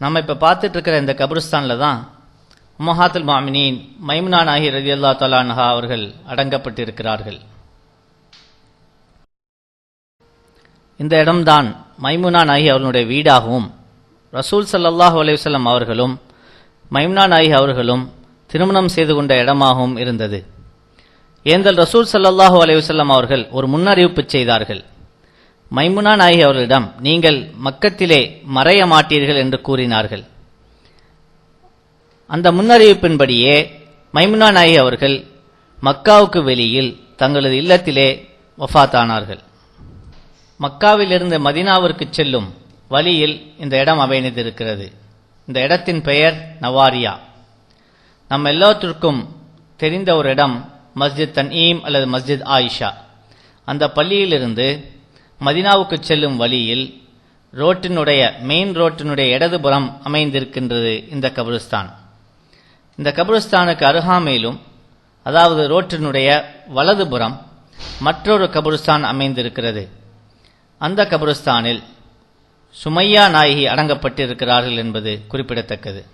நம்ம இப்போ பார்த்துட்ருக்கிற இந்த கபிரிஸ்தானில் தான் உம்மஹாத்துல் மாமினின் மைமுனா நாகி ரதி அல்லா தலான்ஹா அவர்கள் அடங்கப்பட்டிருக்கிறார்கள். இந்த இடம்தான் மைமுனா நாயகி அவர்களுடைய வீடாகவும் ரசூல் சல்லாஹ் அலைஹி அவர்களும் மைம்னா நாயி அவர்களும் திருமணம் செய்து கொண்ட இடமாகவும் இருந்தது. ஏந்தல் ரசூல் ஸல்லல்லாஹு அலைஹி அவர்கள் ஒரு முன்னறிவிப்பு செய்தார்கள். மைமுனா நாயகி அவர்களிடம் நீங்கள் மக்கத்திலே மறைய மாட்டீர்கள் என்று கூறினார்கள். அந்த முன்னறிவிப்பின்படியே மைமுனா நாயகி அவர்கள் மக்காவுக்கு வெளியில் தங்களது இல்லத்திலே வஃபாத்தானார்கள் மக்காவிலிருந்து மதினாவிற்கு செல்லும் வழியில் இந்த இடம் அமைந்திருக்கிறது. இந்த இடத்தின் பெயர் நவாரியா. நம்ம எல்லாத்திற்கும் தெரிந்த ஒரு இடம் மஸ்ஜித் தன்ஈம் அல்லது மஸ்ஜித் ஆயிஷா. அந்த பள்ளியிலிருந்து மதினாவுக்கு செல்லும் வழியில் ரோட்டினுடைய மெயின் ரோட்டினுடைய இடதுபுறம் அமைந்திருக்கின்றது இந்த கபிரிஸ்தான். இந்த கபிரிஸ்தானுக்கு அருகாமையிலும் அதாவது ரோட்டினுடைய வலதுபுறம் மற்றொரு கபிரிஸ்தான் அமைந்திருக்கிறது. அந்த கபிரிஸ்தானில் சுமையா நாயகி அடங்கப்பட்டிருக்கிறார்கள் என்பது குறிப்பிடத்தக்கது.